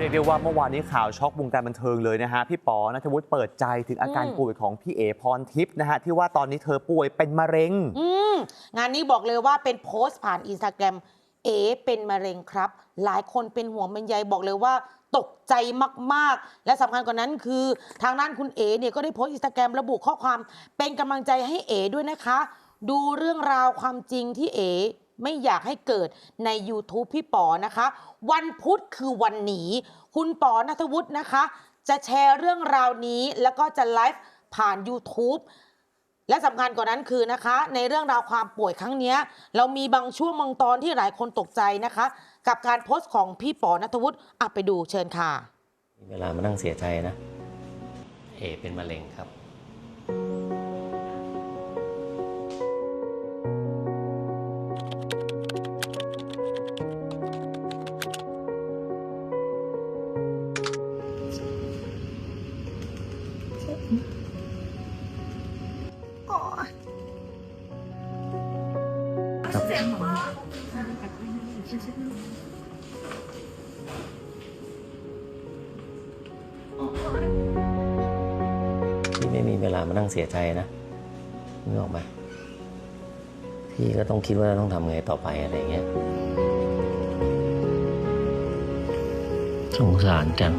เรียกได้ว่าเมื่อวานนี้ข่าวช็อกวงการบันเทิงเลยนะฮะ พี่ป๋อนัทวุฒิเปิดใจถึงอาการป่วยของพี่เอพรทิพย์นะฮะ ที่ว่าตอนนี้เธอป่วยเป็นมะเร็ง งานนี้บอกเลยว่าเป็นโพสต์ผ่านอินสตาแกรมเอเป็นมะเร็งครับ หลายคนเป็นห่วงเป็นใยบอกเลยว่าตกใจมาก ๆ และสำคัญกว่านั้นคือ ทางด้านคุณเอเนี่ยก็ได้โพสต์อินสตาแกรมระบุข้อความเป็นกำลังใจให้เอด้วยนะคะ ดูเรื่องราวความจริงที่เอ ไม่อยากให้เกิดใน YouTube พี่ป๋อนะคะ วันพุธคือวันหนีคุณป๋อนัทวุฒินะคะ จะแชร์เรื่องราวนี้แล้วก็จะไลฟ์ผ่าน YouTube และสำคัญกว่านั้นคือนะคะ ในเรื่องราวความป่วยครั้งนี้เรามีบางช่วงบางตอนที่หลายคนตกใจนะคะ กับการโพสต์ของพี่ป๋อนัทวุฒิอะไปดูเชิญค่ะมีเวลามานั่งเสียใจนะ เอเป็นมะเร็งครับ ครับพี่ไม่มีเวลามานั่งเสียใจนะนึกออกไหมพี่ก็ต้องคิดว่าต้องทำไงต่อไปอะไรเงี้ยสงสารจัง